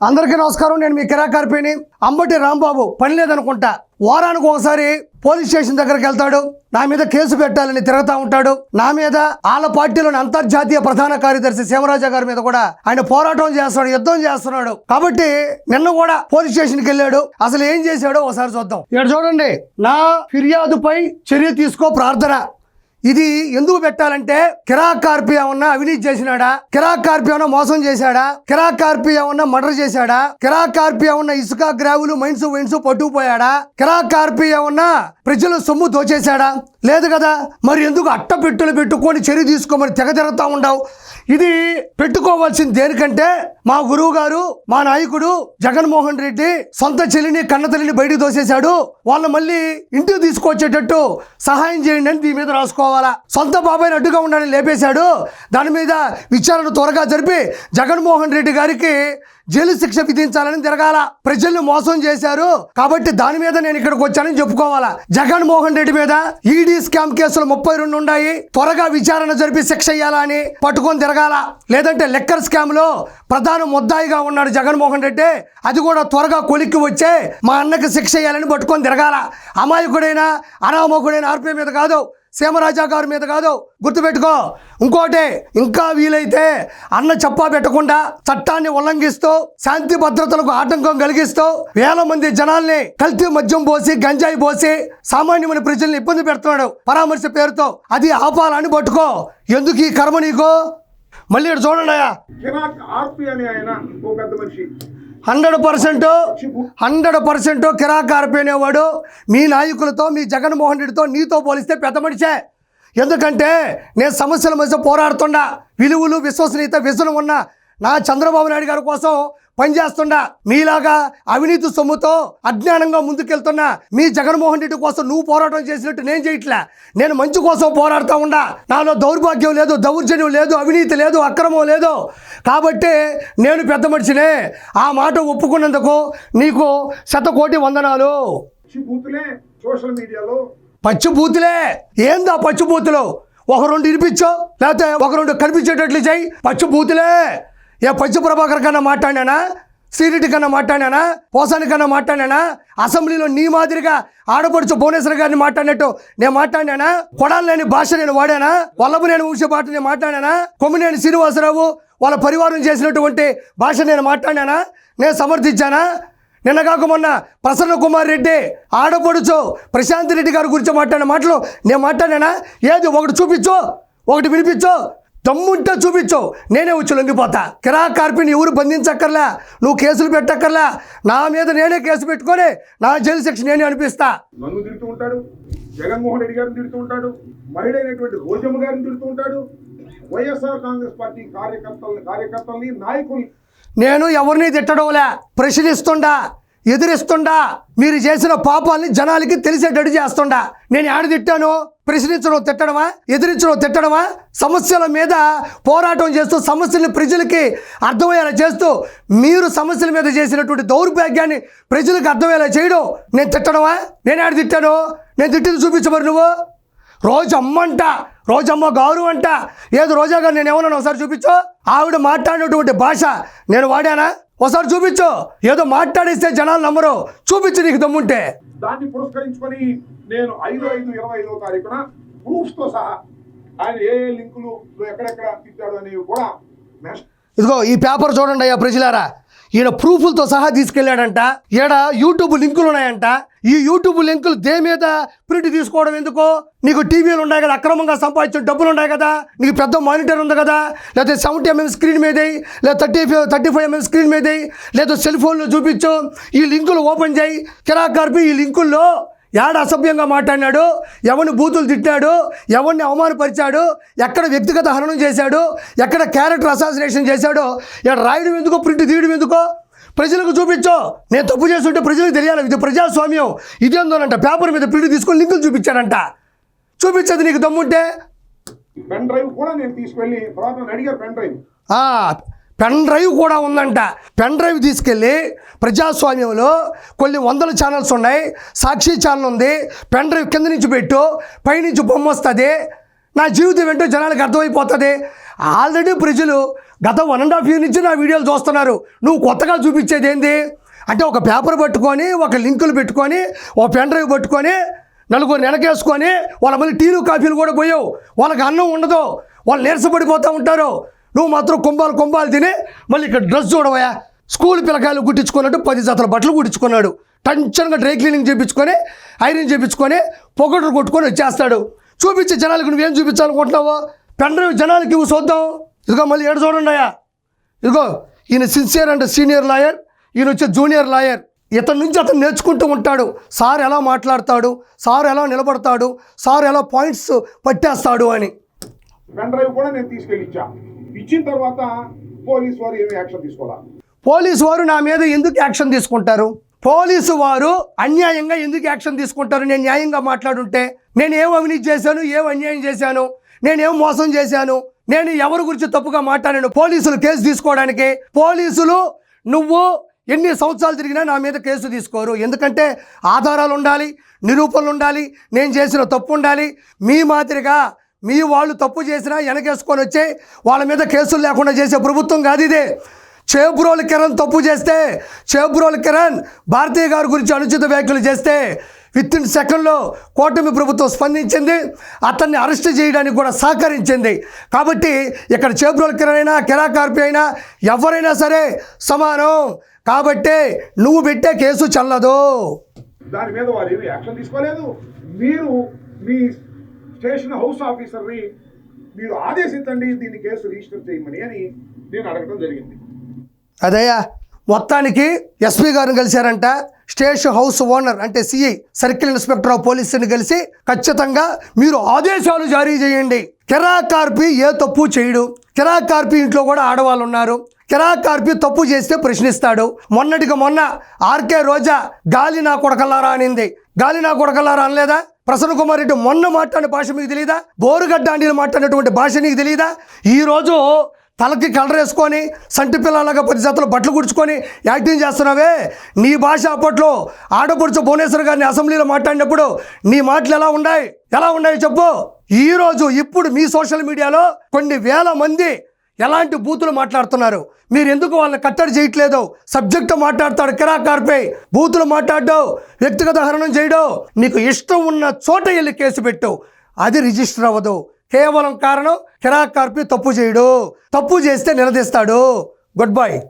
అందరికీ నమస్కారం. నేను మీ కిరాకర్పిని అంబటి రాంబాబు పని లేదనుకుంటా వారానికి ఒకసారి పోలీస్ స్టేషన్ దగ్గరికి వెళ్తాడు. నా మీద కేసు పెట్టాలని తిరుగుతూ ఉంటాడు. నా మీద వాళ్ళ పార్టీలోని అంతర్జాతీయ ప్రధాన కార్యదర్శి శివరాజా గారి మీద కూడా ఆయన పోరాటం చేస్తున్నాడు యుద్ధం చేస్తున్నాడు. కాబట్టి నిన్న కూడా పోలీస్ స్టేషన్కి వెళ్ళాడు. అసలు ఏం చేశాడో ఒకసారి చూద్దాం. ఇక్కడ చూడండి నా ఫిర్యాదుపై చర్య తీసుకో ప్రార్థన. ఇది ఎందుకు పెట్టాలంటే కిరాక్ కార్పి ఏమన్నా అవినీతి చేసినాడా? కిరాక్ కార్పి ఏమన్నా మోసం చేశాడా? కిరాక్ కార్పి ఏమన్నా మర్డర్ చేశాడా? కిరాక్ కార్పి ఏమన్నా ఇసుక గ్రావులు మైన్స్ వైన్స్ పట్టుకుపోయాడా? కిరాక్ కార్పి ఏమన్నా ప్రజలు సొమ్ము దోచేశాడా? లేదు కదా. మరి ఎందుకు అట్ట పెట్టులు పెట్టుకొని చర్య తీసుకోమని తెగ తిరుగుతూ ఉండవు? ఇది పెట్టుకోవాల్సింది దేనికంటే మా గురువు గారు మా నాయకుడు జగన్మోహన్ రెడ్డి సొంత చెల్లిని కన్న తల్లిని బయటికి తోసేశాడు. వాళ్ళని మళ్ళీ ఇంటికి తీసుకొచ్చేటట్టు సహాయం చేయండి అని దీని మీద రాసుకోవాలా? సొంత బాబాయ్ అడ్డుగా ఉండాలని లేపేశాడు. దాని మీద విచారణ త్వరగా జరిపి జగన్మోహన్ రెడ్డి గారికి జైలు శిక్ష విధించాలని తిరగాల. ప్రజల్ని మోసం చేశారు. కాబట్టి దాని మీద నేను ఇక్కడికి వచ్చానని చెప్పుకోవాలా? జగన్మోహన్ రెడ్డి మీద ఈడీ స్కామ్ కేసులు ముప్పై రెండు ఉన్నాయి. త్వరగా విచారణ జరిపి శిక్ష ఇయ్యాలని అని పట్టుకొని తిరగాల. లేదంటే లెక్కర్ స్కామ్లో ప్రధాన ముద్దాయిగా ఉన్నాడు జగన్మోహన్ రెడ్డి అది కూడా త్వరగా కొలిక్కి వచ్చే మా అన్నకి శిక్ష ఇయ్యాలని పట్టుకొని తిరగాల. అమాయకుడైన అనామకుడైన ఆర్పీ మీద కాదు సీమరాజా గారి మీద కాదు గుర్తుపెట్టుకో. ఇంకోటి ఇంకా వీలైతే అన్న చెప్పా పెట్టకుండా చట్టాన్ని ఉల్లంఘిస్తూ శాంతి భద్రతలకు ఆటంకం కలిగిస్తూ వేల మంది జనాల్ని కల్తీ మద్యం పోసి గంజాయి పోసి సామాన్యమైన ప్రజల్ని ఇబ్బంది పెడుతున్నాడు. పరామర్శ పేరుతో అది ఆపాలని పట్టుకో. ఎందుకు ఈ కర్మ నీకు? మళ్ళీ ఇక్కడ చూడండి అయ్యా. కిరాక్ ఆర్పి అనే ఆయన ఓ పెద్ద మనిషి. హండ్రెడ్ పర్సెంట్ హండ్రెడ్ పర్సెంట్ కిరాక్ ఆరిపోయినవాడు మీ నాయకులతో మీ జగన్మోహన్ రెడ్డితో నీతో పోలిస్తే పెద్ద మనిషే. ఎందుకంటే నేను సమస్యల మధ్య పోరాడుతున్నా. విలువలు విశ్వసనీయత విజనం ఉన్న నా చంద్రబాబు నాయుడు గారి కోసం పనిచేస్తున్నా మీలాగా అవినీతి సొమ్ముతో అజ్ఞానంగా ముందుకెళ్తున్న మీ జగన్మోహన్ రెడ్డి కోసం నువ్వు పోరాటం చేసినట్టు నేను చేయట్లే. నేను మంచి కోసం పోరాడుతూ ఉండా నాలో దౌర్భాగ్యం లేదు దౌర్జన్యం లేదు అవినీతి లేదు అక్రమం లేదు. కాబట్టి నేను పెద్ద మనిషినే. ఆ మాట ఒప్పుకున్నందుకు నీకు శతకోటి వందనాలు. పిచ్చి బూతులే సోషల్ మీడియాలో. పచ్చి బూతులే ఏందా పచ్చి బూతులు ఒక రెండు ఇరిపించో లేకపోతే ఒక రెండు కనిపించేటట్లు చేయి. పచ్చి బూతులే ఏ పచ్చి ప్రభాకర్ కన్నా మాట్లాడానా శ్రీరెడ్డి కన్నా మాట్లాడానా పోసాని కన్నా మాట్లాడానా అసెంబ్లీలో నీ మాదిరిగా ఆడపడుచు భువనేశ్వర్ గారిని మాట్లాడినట్టు నేను మాట్లాడానా కొడాలి లేని భాష నేను వాడానా? వల్లభనేని ఊసే పాట నేను మాట్లాడానా కొమ్మినేని శ్రీనివాసరావు వాళ్ళ పరివారం చేసినటువంటి భాష నేను మాట్లాడానా నేను సమర్థించానా? నిన్న కాక మొన్న ప్రసన్న కుమార్ రెడ్డి ఆడపడుచు ప్రశాంత్ రెడ్డి గారి గురించి మాట్లాడిన మాటలు నేను మాట్లాడానా ఏది? ఒకటి చూపించు ఒకటి వినిపించు. దమ్ముంటే చూపించు. నేనే వచ్చి లొంగిపోతా. కిరా కార్పిని ఎవరు బంధించక్కర్లా? నువ్వు కేసులు పెట్టక్కర్లా? నా మీద నేనే కేసు పెట్టుకొని నా జైలు శిక్ష నేనే అనిపిస్తా. నన్ను తిడుతూ ఉంటాడు. జగన్మోహన్ రెడ్డి గారిని తిడుతూ ఉంటాడు. మహిళ అయినటువంటి రోజమ్మ గారిని తిడుతూ ఉంటాడు. వైఎస్ఆర్ కాంగ్రెస్ పార్టీ కార్యకర్తల్ని కార్యకర్తల్ని నాయకుల్ని నేను ఎవరిని తిట్టడంలే. ప్రశ్నిస్తుండా. ఎదిరిస్తుండా? మీరు చేసిన పాపాలని జనాలకి తెలిసేటట్టు చేస్తుండా? నేను ఆడ తిట్టాను ప్రశ్నించడం తిట్టడమా? ఎదిరించడం తిట్టడమా? సమస్యల మీద పోరాటం చేస్తూ సమస్యల్ని ప్రజలకి అర్థమయ్యేలా చేస్తూ మీరు సమస్యల మీద చేసినటువంటి దౌర్భాగ్యాన్ని ప్రజలకు అర్థమయ్యేలా చేయడం నేను తిట్టడమా? నేను ఆడ తిట్టాను? నేను తిట్టింది చూపించమరు నువ్వు? రోజు అమ్మంట రోజమ్మ గారు అంట. ఏదో రోజాగా నేను ఏమన్నాను? ఒకసారి చూపించు. ఆవిడ మాట్లాడినటువంటి భాష నేను వాడానా? ఒకసారి చూపించు. ఏదో మాట్లాడిస్తే జనాలు నమ్మరు. చూపించు నీకు దమ్ముంటే. దాన్ని పురస్కరించుకొని నేను ఐదు ఐదు ఇరవై ఐదో తారీఖున ప్రూఫ్స్తో సహా ఆయన ఏ ఏ లింకులు ఎక్కడెక్కడ తిట్టాడు అనేవి కూడా ఇదిగో ఈ పేపర్ చూడండి అయ్యా ప్రజలారా. ఈయన ప్రూఫ్లతో సహా తీసుకెళ్ళాడంట. ఈడ యూట్యూబ్ లింకులు ఉన్నాయంట. ఈ యూట్యూబ్ లింకులు దే మీద ప్రింట్ తీసుకోవడం ఎందుకు? నీకు టీవీలు ఉన్నాయి కదా అక్రమంగా సంపాదించిన డబ్బులు ఉన్నాయి కదా నీకు పెద్ద మానిటర్ ఉంది కదా లేకపోతే సెవెంటీ ఎంఎం స్క్రీన్ మీద లేదా thirty five thirty five MM screen మీద లేదా సెల్ ఫోన్లో చూపించు ఈ లింకులు ఓపెన్ చేయి. కిరాక్ కార్పి ఈ లింకుల్లో యాడ అసభ్యంగా మాట్లాడినాడు? ఎవరిని బూతులు తిట్టాడు ఎవరిని అవమానపరిచాడు? ఎక్కడ వ్యక్తిగత హననం చేశాడు? ఎక్కడ క్యారెక్టర్ అసాసినేషన్ చేశాడో? ఇక్కడ రాయడం ఎందుకో? ప్రింట్ తీయడం ఎందుకో? ప్రజలకు చూపించో. నేను తప్పు చేస్తుంటే ప్రజలకు తెలియాలి. ఇది ప్రజాస్వామ్యం. ఇదేందోనంట? పేపర్ మీద ప్రింట్ తీసుకొని లింకులు చూపించాడంట. చూపించేది నీకు దమ్ముంటే? పెన్ డ్రైవ్ కూడా నేను తీసుకెళ్ళి తర్వాత పెన్ డ్రైవ్. పెన్ డ్రైవ్ కూడా ఉందంట. పెన్ డ్రైవ్ తీసుకెళ్ళి ప్రజాస్వామ్యంలో కొన్ని వందల ఛానల్స్ ఉన్నాయి. సాక్షి ఛానల్ ఉంది. పెన్ డ్రైవ్ కింద నుంచి పెట్టు పైనుంచి బొమ్మ వస్తుంది. నా జీవితం ఏంటో జనాలకు అర్థమైపోతుంది. ఆల్రెడీ ప్రజలు గత వన్ అండ్ హాఫ్ ఇయర్ నుంచి నా వీడియోలు చూస్తున్నారు. నువ్వు కొత్తగా చూపించేది ఏంది? అంటే ఒక పేపర్ పట్టుకొని ఒక లింకులు పెట్టుకొని ఒక పెన్ డ్రైవ్ పట్టుకొని నలుగురు వెనకేసుకొని వాళ్ళ మళ్ళీ టీలు కాఫీలు కూడా పోయావు. వాళ్ళకి అన్నం ఉండదు. వాళ్ళు నీరసపడిపోతూ ఉంటారు. నువ్వు మాత్రం కుంభాలు కుంభాలు తిని మళ్ళీ ఇక్కడ డ్రెస్ చూడవయా స్కూల్ పిల్లకాయలు కుట్టించుకున్నట్టు పది జతల బట్టలు కుట్టించుకున్నాడు. టెన్షన్గా డ్రై క్లీనింగ్ చేయించుకొని ఐరన్ చేయించుకొని పొగట్లు కొట్టుకొని వచ్చేస్తాడు. చూపించే జనాలకు నువ్వేం చూపించాలనుకుంటున్నావో? పెన్ డ్రైవ్ జనాలకి ఇవ్వు చూద్దాం ఇదిగో మళ్ళీ ఏడు చూడండి అయ్యా. ఇదిగో ఈయన సిన్సియర్ అండ్ సీనియర్ లాయర్ ఈయన వచ్చే జూనియర్ లాయర్ ఇతని నుంచి అతను నేర్చుకుంటూ ఉంటాడు. సార్ ఎలా మాట్లాడతాడు? సార్ ఎలా నిలబడతాడు? సార్ ఎలా పాయింట్స్ పట్టేస్తాడు అని. పెన్ డ్రైవ్ కూడా నేను తీసుకెళ్ళి ఇచ్చిన తర్వాత పోలీసు వారు ఏమి యాక్షన్ తీసుకోవాలా పోలీసు వారు నా మీద ఎందుకు యాక్షన్ తీసుకుంటారు? పోలీసు వారు అన్యాయంగా ఎందుకు యాక్షన్ తీసుకుంటారు? నేను న్యాయంగా మాట్లాడుంటే నేను ఏం అవినీతి చేశాను? ఏం అన్యాయం చేశాను? నేను ఏం మోసం చేశాను? నేను ఎవరి గురించి తప్పుగా మాట్లాడాను? పోలీసులు కేసు తీసుకోవడానికి పోలీసులు నువ్వు ఎన్ని సంవత్సరాలు తిరిగినా నా మీద కేసు తీసుకోరు. ఎందుకంటే ఆధారాలు ఉండాలి నిరూపణలు ఉండాలి నేను చేసిన తప్పు ఉండాలి మీ మాదిరిగా మీ వాళ్ళు తప్పు చేసినా వెనకేసుకొని వచ్చి వాళ్ళ మీద కేసులు లేకుండా చేసే ప్రభుత్వం కాదు ఇదే. చేబ్రోలు కిరణ్ తప్పు చేస్తే చేబ్రోలు కిరణ్ భారతీయ గారి గురించి అనుచిత వ్యాఖ్యలు చేస్తే విత్ ఇన్ సెకండ్లో కూటమి ప్రభుత్వం స్పందించింది అతన్ని అరెస్ట్ చేయడానికి కూడా సహకరించింది. కాబట్టి ఇక్కడ చేబ్రోలు కిరణ్ అయినా కిరాకార్పి అయినా ఎవరైనా సరే సమానం. కాబట్టి నువ్వు పెట్టే కేసు చల్లదు. దాని మీద వారు యాక్షన్ తీసుకోలేదు. మీరు మీ స్టేషన్ హౌస్ ఆఫీసర్ని మీరు ఆదేశించండి దీన్ని కేసు రిజిస్టర్ చేయమని అని నేను అడగడం జరిగింది. అదయ్యా మొత్తానికి ఎస్పీ గారిని కలిశారంట. స్టేషన్ హౌస్ ఓనర్ అంటే సిఐ సర్కిల్ ఇన్స్పెక్టర్ ఆఫ్ పోలీసుని కలిసి ఖచ్చితంగా మీరు ఆదేశాలు జారీ చేయండి. కిరాకార్పి ఏ తప్పు చేయడు. కిరాకార్పి ఇంట్లో కూడా ఆడవాళ్ళు ఉన్నారు కిరా కార్పి తప్పు చేస్తే ప్రశ్నిస్తాడు. మొన్నటికి మొన్న ఆర్కే రోజా గాలి నా కొడకల్లారా అనింది. గాలి నా కొడకల్లారా అనలేదా? ప్రసన్న కుమార్ రెడ్డి మొన్న మాట్లాడిన భాష మీకు తెలియదా బోరుగడ్డ అండి మాట్లాడినటువంటి భాష నీకు తెలియదా ఈరోజు తలకి కలర్ వేసుకొని సంటి పిల్లలాగా పది జతలు బట్టలు కుడుచుకొని యాక్టింగ్ చేస్తున్నావే? నీ భాష అప్పట్లో ఆడపడుచు భువనేశ్వర్ గారిని అసెంబ్లీలో మాట్లాడినప్పుడు నీ మాటలు ఎలా ఉన్నాయి? ఎలా ఉన్నాయి చెప్పు. ఈరోజు ఇప్పుడు మీ సోషల్ మీడియాలో కొన్ని వేల మంది ఎలాంటి బూతులు మాట్లాడుతున్నారు? మీరు ఎందుకు వాళ్ళని కట్టడి చేయట్లేదు? సబ్జెక్ట్ మాట్లాడతాడు కిరా కార్పే బూతులు మాట్లాడడం వ్యక్తిగత హరణం చేయడం నీకు ఇష్టం ఉన్న చోట వెళ్ళి కేసు పెట్టు. అది రిజిస్టర్ అవ్వదు. కేవలం కారణం కిరాకార్పి తప్పు చేయడు. తప్పు చేస్తే నిలదీస్తాడు. Good bye